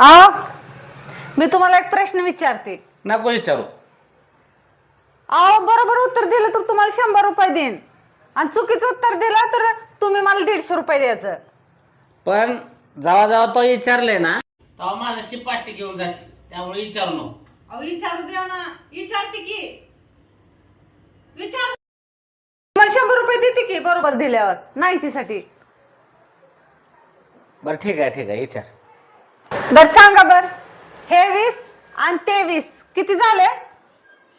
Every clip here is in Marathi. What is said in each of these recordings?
अहो मी तुम्हाला एक प्रश्न विचारते. नको विचारू. अहो बरोबर उत्तर दिलं तर तुम्हाला शंभर रुपये देईन. आणि चुकीचं उत्तर दिलं तर तुम्ही मला दीडशे रुपये द्यायचं. पण जेव्हा जेव्हा तो विचारले ना. तेव्हा माझं शिपाशी घेऊन जाते त्यामुळे विचारू नको. अहो विचारू द्या ना. विचारते की. विचार. मला शंभर रुपये देते की बरोबर दिल्यावर? नाईन्टी साठी बरं ठीक आहे ठीक आहे. विचार. बर सांगा बर. हे वीस आणि ते वीस. किती झाले?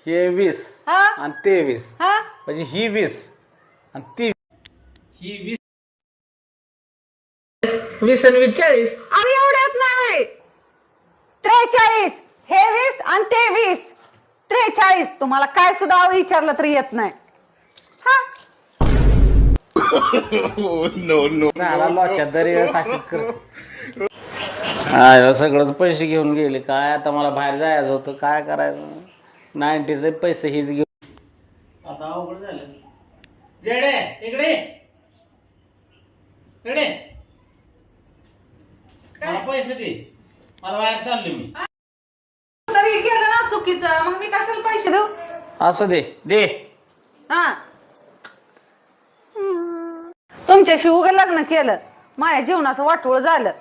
हे वीस हा? आणि ते वीस. हा? म्हणजे ही वीस आणि ती ही वीस. वीस आणि वीस चाळीस. आम्ही एवढ्यात नाही. त्रेचाळीस. हे वीस आणि ते वीस. त्रेचाळीस. तुम्हाला काय सुद्धा विचारलं तरी येत नाही. हा? झाला लोच्या दरी अशीच कर हा सगळंच पैसे घेऊन गेले. काय आता मला बाहेर जायचं होतं? काय करायचं? नाईन्टीचे पैसे हीच घेऊन आता अवघड झालं. जेडे इकडे इकडे मला पैसे दे. मला बाहेर चाललो मी. तरी केलं ना चुकीचं. मग मी कशाला पैसे देऊ? असू दे. दे. हा. तुमच्याशी उघड लग्न केलं. माझ्या जीवनाचं वाटोळ झालं.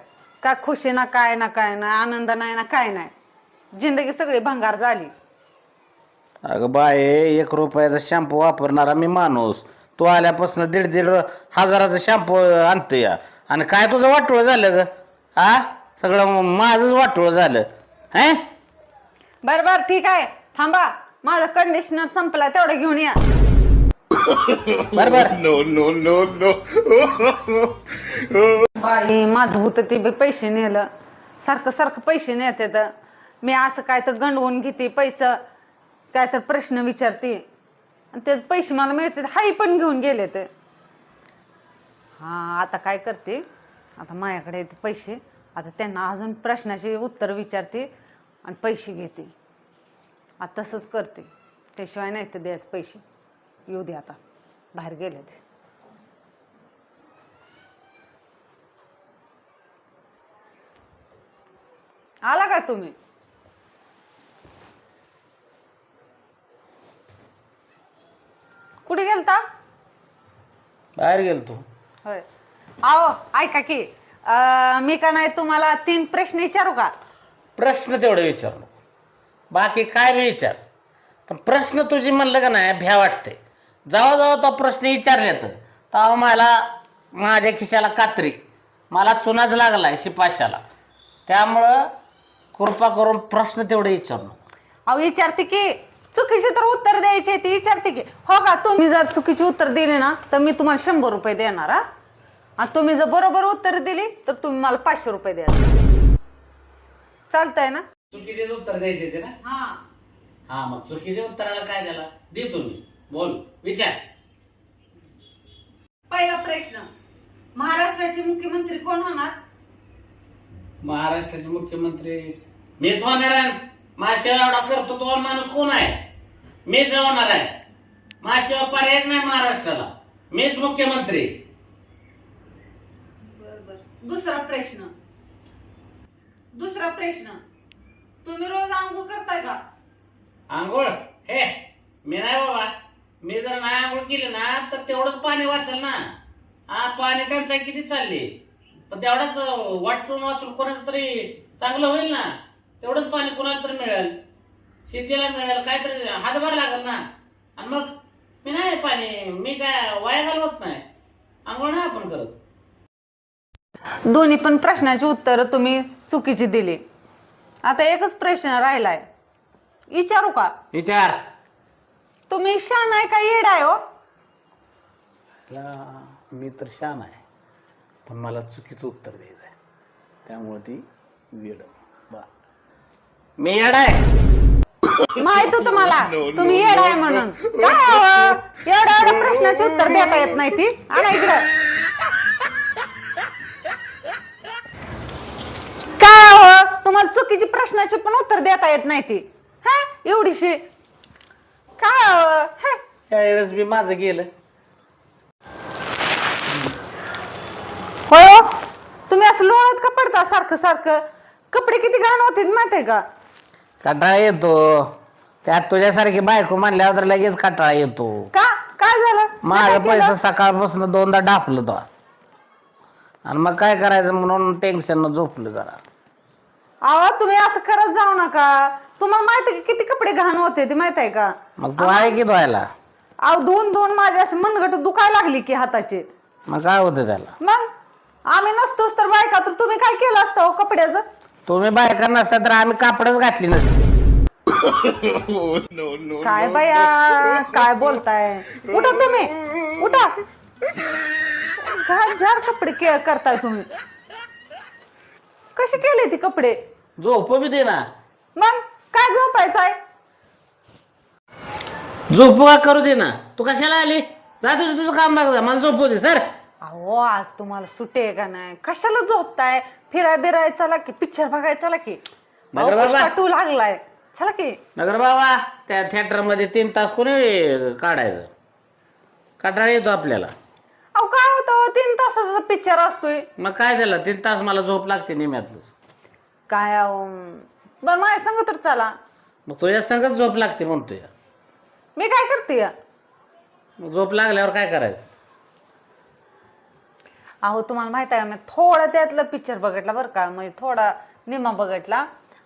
का खुशी ना काय ना काय ना आनंद नाही ना काय नाही. जिंदगी सगळी भंगार झाली. अगं बाय एक रुपयाचा शॅम्पू वापरणारा मी माणूस. तू आल्यापासून दीड दीड हजाराचा शॅम्पू आणतो या. आणि काय तुझं वाटोळ झालं ग? हा सगळं माझंच वाटोळ झालं. हे? बर बर ठीक आहे. थांबा. माझं कंडिशनर संपला तेवढं घेऊन या. बरोबर बाई माझं होतं ते बी पैसे नेलं. सारखं सारखं पैसे नेत येतं मी असं काय तर गंडवून घेते पैसे. काय तर प्रश्न विचारते. आणि त्याचे पैसे मला मिळते हाई पण घेऊन गेले ते हां आता काय करते? आता माझ्याकडे येते पैसे. आता त्यांना अजून प्रश्नाचे उत्तर विचारते आणि पैसे घेते. आता तसंच करते. त्याशिवाय नाही तर द्यायचं पैसे. येऊ दे आता. बाहेर गेले ते आला का तुम्ही? कुठे गेलता? बाहेर गेल तू होय. आओ ऐका की अं, मी का नाही तुम्हाला तीन प्रश्न विचारू का? प्रश्न तेवढे विचार नको बाकी काय बी विचार. पण प्रश्न तुझी म्हणलं का नाही भ्या वाटते जेव्हा जेव्हा तो प्रश्न विचारले तर तेव्हा मला माझ्या खिशाला कात्री. मला चुनाच लागलाय शिपाशाला. त्यामुळं कृपा करून प्रश्न तेवढे विचारू नको. अहो विचारते की चुकीचे तर उत्तर द्यायचे ती विचारते की. हो का तुम्ही जर चुकीची उत्तर दिली ना तर मी तुम्हाला शंभर रुपये देणार हा? आणि तुम्ही जर बरोबर उत्तर दिली तर तुम्ही मला पाचशे रुपये द्या. चालतंय ना? चुकीचे उत्तर द्यायचे ते ना? हा. हा मग चुकीच्या उत्तराला काय द्याला दे तुम्ही. बोल विचार. पहिला प्रश्न महाराष्ट्राचे मुख्यमंत्री कोण होणार? महाराष्ट्राचे मुख्यमंत्री मीच होणार आहे. माझ्याशिवाय एवढा करतो तो माणूस कोण आहे? मीच होणार आहे. माझ्याशिवाय पर्यायच नाही महाराष्ट्राला. मीच मुख्यमंत्री. दुसरा प्रश्न. दुसरा प्रश्न. तुम्ही रोज आंघोळ करताय का? आंघोळ? हे मी नाही बाबा. मी जर नाही आंघोळ केली ना तर तेवढंच पाणी वाचल ना. हा पाणी टंचाई किती चालली? पण तेवढंच वाटून वाचून कोणाचं तरी चांगलं होईल ना? तेवढंच पाणी कोणाला तरी मिळेल. शेतीला मिळेल काहीतरी हातभार लागेल ना. आणि मग मी नाही पाणी मी काय वाया घालवत नाही. आंघोळ नाही आपण करत. दोन्ही पण प्रश्नाची उत्तर तुम्ही चुकीची दिली. आता एकच प्रश्न राहिलाय. विचारू का? विचार. तुम्ही शान आहे का येड आहे हो? मी तर शान आहे पण मला चुकीचं उत्तर द्यायचं आहे त्यामुळे ती वेळ बा. मी येड आहे माहीत होतं मला. तुम्ही येड आहे म्हणून. काय? एवढ्या प्रश्नाचे उत्तर देता येत नाही ती. आणा इकडं. काय हवं? तुम्हाला चुकीची प्रश्नाचे पण उत्तर देता येत नाही ती. हा? एवढीशी. काय? हे. त्यावेळेस बी माझं गेलं. होय हो? तुम्ही असं लोळत का पडता सारखं सारखं. कपडे किती घाण होते माहिती आहे का? कंटाळा येतो. त्यात तुझ्यासारखी बायको म्हणल्यावर तर लगेच कंटाळा येतो. का? काय झालं? मी माझा काय केलं? पैसा सकाळपासून दोनदा डापलं तो. आणि मग काय करायचं म्हणून टेन्शन झोपलं जरा. अहो तुम्ही असं करत जाऊ नका. तुम्हाला माहिती आहे का किती कपडे घाण होते ते माहीत आहे का? मग तू आहे की धुवायला? अहो दोन दोन माझे असे मनगट दुखायला लागली की हाताचे. मग काय होतं त्याला? मग? आम्ही नसतोच तर बायका तर तुम्ही काय केलं असतं हो कपड्याचं? तुम्ही बायका नसता तर आम्ही कापडच घातली नसती. काय बाया? काय बोलताय? उठा तुम्ही. उठा. घाण झार कपडे के- करताय तुम्ही. कसे केले ते कपडे? झोप बी दे ना. मग काय झोपायचं आहे झोप का करू दे ना. तू कशाला आली? जा तुझं तुझं काम बघ जा, मला झोपू दे. सर. अहो आज तुम्हाला सुटे आहे का नाही? कशाला झोपताय? फिराय बिराय चला की पिक्चर बघाय चला की. बाबा. टू लागलाय. चला की. नगर बाबा त्या थिएटरमध्ये तीन तास कोणी काढायचं? कंटाळा येतो आपल्याला. अहो काय होतं तीन तासाचा पिक्चर असतोय. मग काय झालं? तीन तास मला झोप लागते निम्यातलंच काय अहो? बरं माझ्या सांग तर चला. मग तुझ्या संगच झोप लागते म्हणतोय. मी काय करते? मग झोप लागल्यावर काय करायचं? अहो तुम्हाला माहीत आहे का, मी थोडा त्यातलं पिक्चर बघितला बरं का. म्हणजे थोडा निमा बघितला.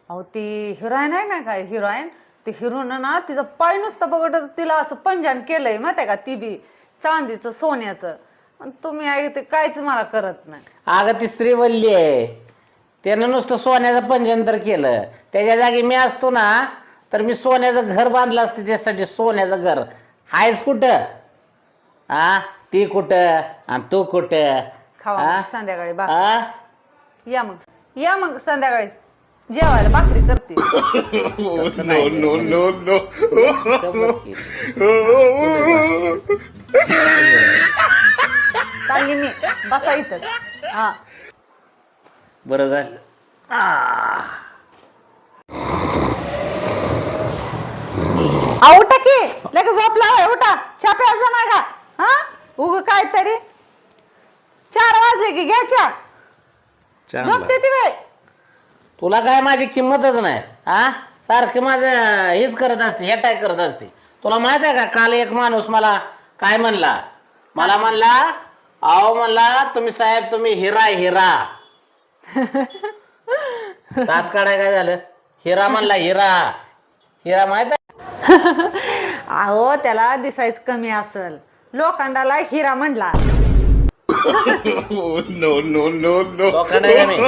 अहो ती हिरोईन आहे ना काय हिरोईन ती हिरोईन ना तिचं पाय नुसतं बघत तिला असं पंजान केलंय माहिती आहे का? ती बी चांदीचं सोन्याचं. पण तुम्ही आहे ते काहीच मला करत नाही. अगं ती स्त्री वल्ली आहे. त्यानं नुसतं सोन्याचं पंजन तर केलं. त्याच्या जागी मी असतो ना तर मी सोन्याचं घर बांधलं असतं त्यासाठी सोन्याचं घर. आहेच कुठं? हा ती कुठं? आणि तू कुठं? खावा हा? मग संध्याकाळी बा? या मग. या मग संध्याकाळी. जेवायला भाकरी करते. किलो. चालली मी. बसा इथंच हा. बरं झालं. आ. उठा की. लगेच झोप लावाय उठा. चहा प्यायचा नाही का? हा? उग काय तरी चार वाजले की घ्या चहा. झोपते ती वेळ तुला काय माझी किंमतच नाही हा? सारखं माझं हेच करत असते हेटाय करत असते. तुला माहीत आहे का काल एक माणूस मला काय म्हणला? मला म्हणला अहो म्हणला तुम्ही साहेब तुम्ही हिरा हिरा. दात काढाय काय झालं? हिरा म्हणला हिरा. हिरा माहीत आहे? अहो त्याला दिसायच कमी असल. लोखंडाला हिरा म्हणला. no, no, no, no. Baka na yan eh.